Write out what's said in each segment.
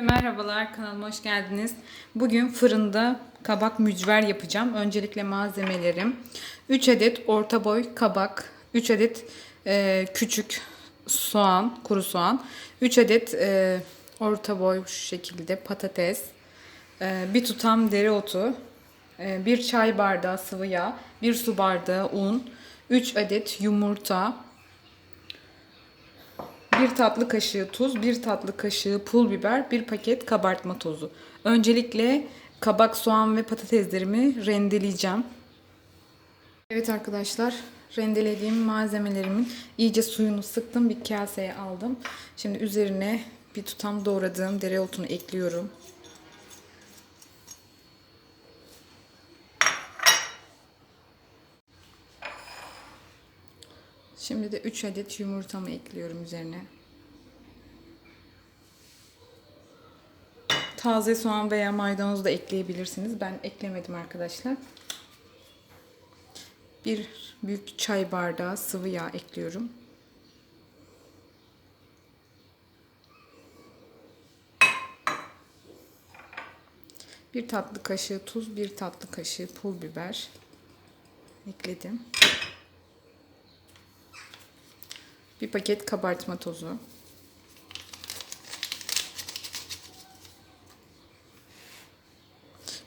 Merhabalar kanalıma hoş geldiniz. Bugün fırında kabak mücver yapacağım. Öncelikle malzemelerim 3 adet orta boy kabak, 3 adet e, küçük soğan, kuru soğan, 3 adet e, orta boy şu şekilde patates, e, bir tutam dereotu, e, bir çay bardağı sıvı yağ, bir su bardağı un, 3 adet yumurta, bir tatlı kaşığı tuz, bir tatlı kaşığı pul biber, bir paket kabartma tozu. Öncelikle kabak, soğan ve patateslerimi rendeleyeceğim. Evet arkadaşlar, rendelediğim malzemelerimin iyice suyunu sıktım, bir kaseye aldım. Şimdi üzerine bir tutam doğradığım dereotunu ekliyorum. Şimdi de 3 adet yumurtamı ekliyorum üzerine. Taze soğan veya maydanoz da ekleyebilirsiniz. Ben eklemedim arkadaşlar. Bir büyük çay bardağı sıvı yağ ekliyorum. Bir tatlı kaşığı tuz, bir tatlı kaşığı pul biber ekledim. Bir paket kabartma tozu.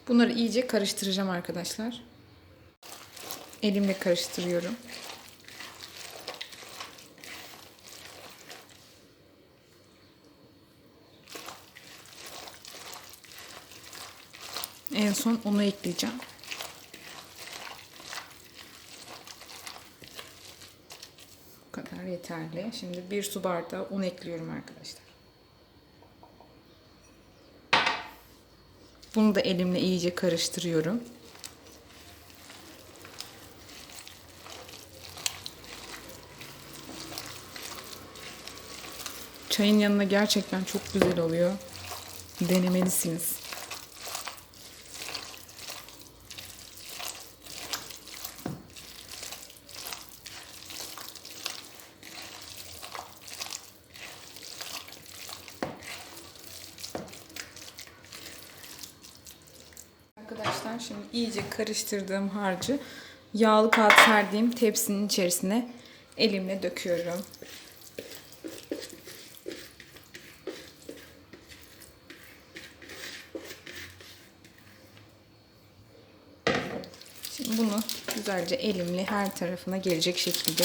Bunları iyice karıştıracağım arkadaşlar. Elimle karıştırıyorum. En son onu ekleyeceğim. Bu kadar yeterli. Şimdi bir su bardağı un ekliyorum arkadaşlar. Bunu da elimle iyice karıştırıyorum. Çayın yanına gerçekten çok güzel oluyor. Denemelisiniz. Arkadaşlar şimdi iyice karıştırdığım harcı yağlı kağıt serdiğim tepsinin içerisine elimle döküyorum. Şimdi bunu güzelce elimle her tarafına gelecek şekilde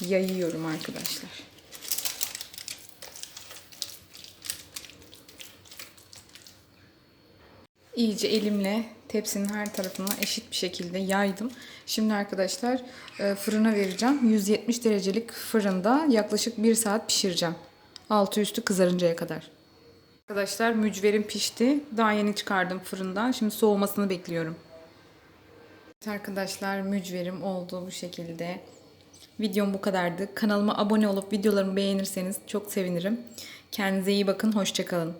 yayıyorum arkadaşlar. İyice elimle tepsinin her tarafına eşit bir şekilde yaydım. Şimdi arkadaşlar e, fırına vereceğim. 170 derecelik fırında yaklaşık 1 saat pişireceğim. Altı üstü kızarıncaya kadar. Arkadaşlar mücverim pişti. Daha yeni çıkardım fırından. Şimdi soğumasını bekliyorum. Evet arkadaşlar mücverim oldu bu şekilde. Videom bu kadardı. Kanalıma abone olup videolarımı beğenirseniz çok sevinirim. Kendinize iyi bakın. Hoşçakalın.